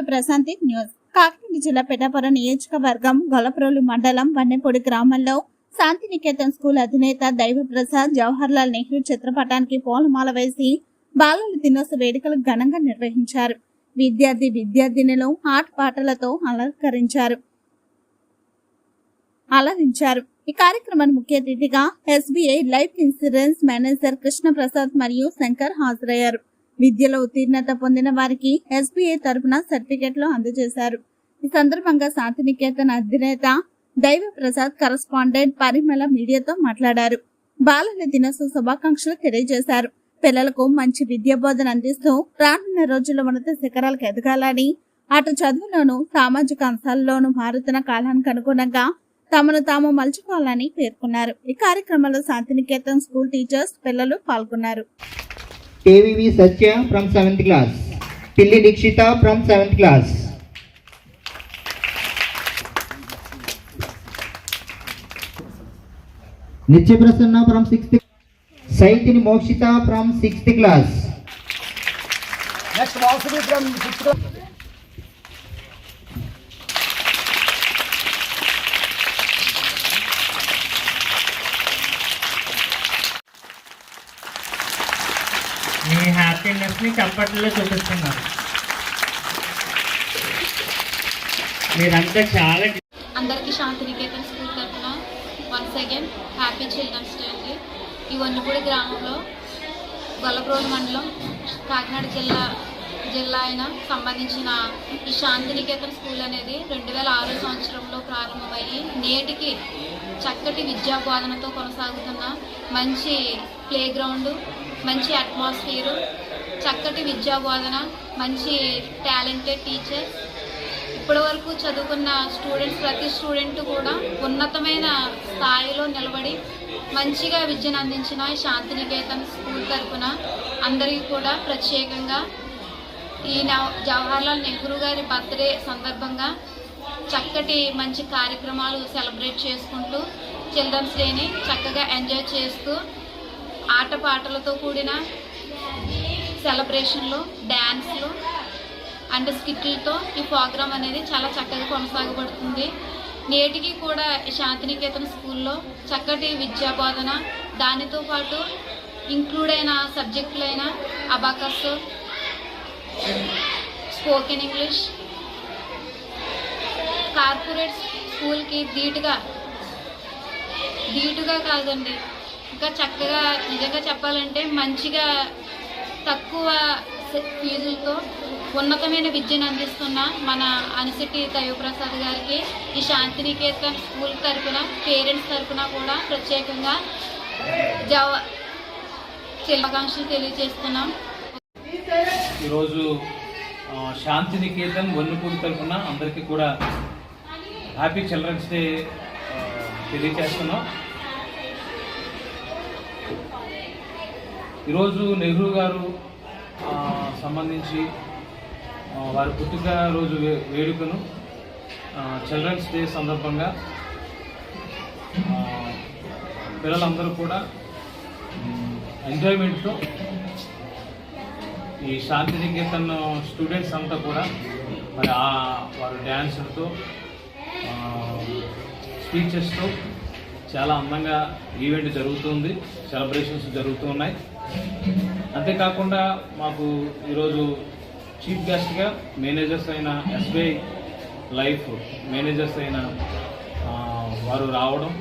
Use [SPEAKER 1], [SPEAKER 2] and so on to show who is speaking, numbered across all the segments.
[SPEAKER 1] To Prashanti news. Kakinada జిల్లా పెటాపురం నియోజకవర్గం గొలప్రోలు మండలం వన్నెపూడి గ్రామంలో శాంతినికేతన్ స్కూల్ అధినేత దైవప్రసాద్ జవహర్లాల్ నెహ్రూ చిత్రపటానికి పూలమాల వేసి బాలల దినోత్సవ వేడుకలు ఘనంగా నిర్వహించారు. విద్యార్థి విద్యార్థినులు ఆట పాటలతో అలంకరించారు. అలరించారు ఈ కార్యక్రమానికి ముఖ్య అతిథిగా SBI life insurance manager Krishna Prasad మరియు శంకర్ హాజరయ్యారు. విద్యలో ఉత్తీర్ణత పొందిన వారికి ఎస్బీఐ తరపున సర్టిఫికెట్లు అందజేశారు. ఈ సందర్భంగా శాంతినికేతన్ అధినేత దైవ ప్రసాద్ కరస్పాండెంట్ పరిమళ మీడియాతో మాట్లాడారు. బాలల దినోత్సవ శుభాకాంక్షలు తెలియజేశారు. పిల్లలకు మంచి విద్యా బోధన అందిస్తూ రానున్న రోజుల్లో ఉన్నత శిఖరాలకు ఎదగాలని అటు చదువులోను సామాజిక అంశాల్లోనూ మారుతున్న కాలానికి అనుగుణంగా తమను తాము మలుచుకోవాలని పేర్కొన్నారు. ఈ కార్యక్రమంలో శాంతినికేతన్ స్కూల్ టీచర్స్ పిల్లలు పాల్గొన్నారు.
[SPEAKER 2] KVV Satya from 7th class. Pilli Dikshita from 7th class. Nitya Prasanna from 6th Saitini Mokshita from 6th class.
[SPEAKER 3] Next Vasavi from sixth class.
[SPEAKER 4] హ్యాపీనెస్ని చప్పట్లో చూపిస్తున్నారు. మీరంతా చాలా
[SPEAKER 5] అందరికీ శాంతినికేతన్ స్కూల్ తరఫున once again happy children's day అండి. ఈ వన్నపూడి గ్రామంలో గొల్లప్రోలు మండలం కాకినాడ జిల్లా జిల్లా అయిన సంబంధించిన ఈ శాంతినికేతన్ స్కూల్ అనేది రెండు వేల ఆరో సంవత్సరంలో ప్రారంభమయ్యి నేటికి చక్కటి విద్యా బోధనతో కొనసాగుతున్న మంచి ప్లే గ్రౌండ్ మంచి అట్మాస్ఫియరు చక్కటి విద్యా బోధన మంచి టాలెంటెడ్ టీచర్స్ ఇప్పటి వరకు చదువుకున్న స్టూడెంట్స్ ప్రతి స్టూడెంట్ కూడా ఉన్నతమైన స్థాయిలో నిలబడి మంచిగా విద్యను అందించిన శాంతినికేతన్ స్కూల్ తరఫున అందరికీ కూడా ప్రత్యేకంగా ఈ జవహర్లాల్ నెహ్రూ గారి బర్త్డే సందర్భంగా చక్కటి మంచి కార్యక్రమాలు సెలబ్రేట్ చేసుకుంటూ చిల్డ్రన్స్ డేని చక్కగా ఎంజాయ్ చేస్తూ ఆటపాటలతో కూడిన సెలబ్రేషన్లు డ్యాన్స్లు అండ్ స్కిట్లతో ఈ ప్రోగ్రామ్ అనేది చాలా చక్కగా కొనసాగబడుతుంది. నేటికి కూడా శాంతినికేతన్ స్కూల్లో చక్కటి విద్యా బోధన దానితో పాటు ఇంక్లూడ్ అయిన సబ్జెక్టులైన అబాకస్ స్పోకెన్ ఇంగ్లీష్ కార్పొరేట్ స్కూల్కి ధీటుగా ధీటుగా కాదండి. ఇంకా చక్కగా నిజంగా చెప్పాలంటే మంచిగా తక్కువ ఫీజులతో ఉన్నతమైన విద్యను అందిస్తున్న మన అనిశెట్టి దైవప్రసాద్ గారికి ఈ శాంతినికేతన్ స్కూల్ తరపున పేరెంట్స్ తరపున కూడా ప్రత్యేకంగా జవ శుభాకాంక్షలు తెలియజేస్తున్నాం.
[SPEAKER 6] ఈరోజు శాంతినికేతన్ శాంతి వన్నుపూడి తరఫున అందరికీ కూడా హ్యాపీ చిల్డ్రన్స్ డే తెలియజేస్తున్నాం. ఈరోజు నెహ్రూ గారు సంబంధించి వారి పుట్టిన రోజు వే- వేడుకను చిల్డ్రన్స్ డే సందర్భంగా పిల్లలందరూ కూడా ఎంజాయ్మెంట్తో ఈ శాంతి నికేతన్ స్టూడెంట్స్ అంతా కూడా మరి ఆ వారు డ్యాన్సులతో స్పీచెస్తో చాలా అందంగా ఈవెంట్ జరుగుతుంది సెలబ్రేషన్స్ జరుగుతూ ఉన్నాయి అంతేకాకుండా మాకు ఈరోజు చీఫ్ గెస్ట్గా మేనేజర్స్ అయిన ఎస్బీఐ లైఫ్ మేనేజర్స్ అయిన వారు రావడం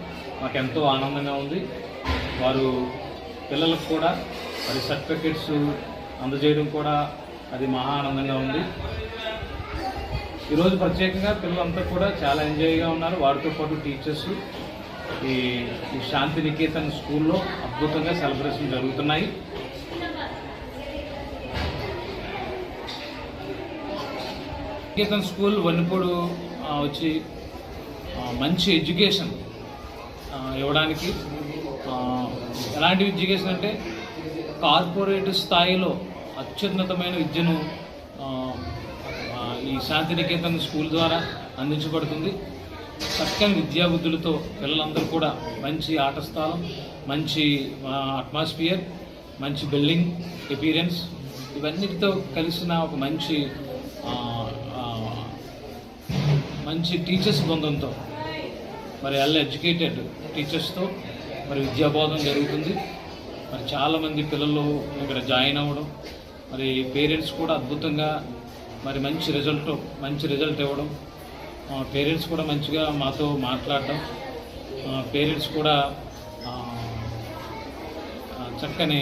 [SPEAKER 6] మాకు ఎంతో ఆనందంగా ఉంది. వారు పిల్లలకు కూడా మరి సర్టిఫికెట్స్ అందజేయడం కూడా అది మహా ఆనందంగా ఉంది. ఈరోజు ప్రత్యేకంగా పిల్లలంతా కూడా చాలా ఎంజాయ్గా ఉన్నారు. వారితో పాటు టీచర్స్ ఈ ఈ శాంతి నికేతన్ స్కూల్లో అద్భుతంగా సెలబ్రేషన్ జరుగుతున్నాయి. నికేతన్ స్కూల్ వన్నిపూడు వచ్చి మంచి ఎడ్యుకేషన్ ఇవ్వడానికి ఎలాంటి ఎడ్యుకేషన్ అంటే కార్పొరేట్ స్థాయిలో అత్యున్నతమైన విద్యను ఈ శాంతినికేతన్ స్కూల్ ద్వారా అందించబడుతుంది. చక్కని విద్యాబుద్ధులతో పిల్లలందరూ కూడా మంచి ఆట స్థలం మంచి అట్మాస్ఫియర్ మంచి బిల్డింగ్ ఎపీరియన్స్ ఇవన్నిటితో కలిసిన ఒక మంచి మంచి టీచర్స్ బృందంతో మరి వెల్ ఎడ్యుకేటెడ్ టీచర్స్తో మరి విద్యాబోధన జరుగుతుంది. మరి చాలామంది పిల్లలు ఇక్కడ జాయిన్ అవ్వడం మరి పేరెంట్స్ కూడా అద్భుతంగా మరి మంచి రిజల్ట్ మంచి రిజల్ట్ ఇవ్వడం పేరెంట్స్ కూడా మంచిగా మాతో మాట్లాడడం పేరెంట్స్ కూడా చక్కని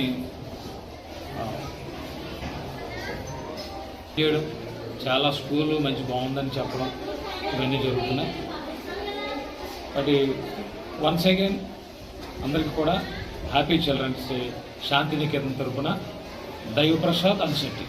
[SPEAKER 6] చేయడం. చాలా స్కూల్ మంచి బాగుందని చెప్పడం ఇవన్నీ జరుగుతున్నాయి. బట్ వన్స్ అగైన్ అందరికీ కూడా హ్యాపీ చిల్డ్రన్స్ డే శాంతినికేతన్ తరపున దైవప్రసాద్ అన్శెట్టి.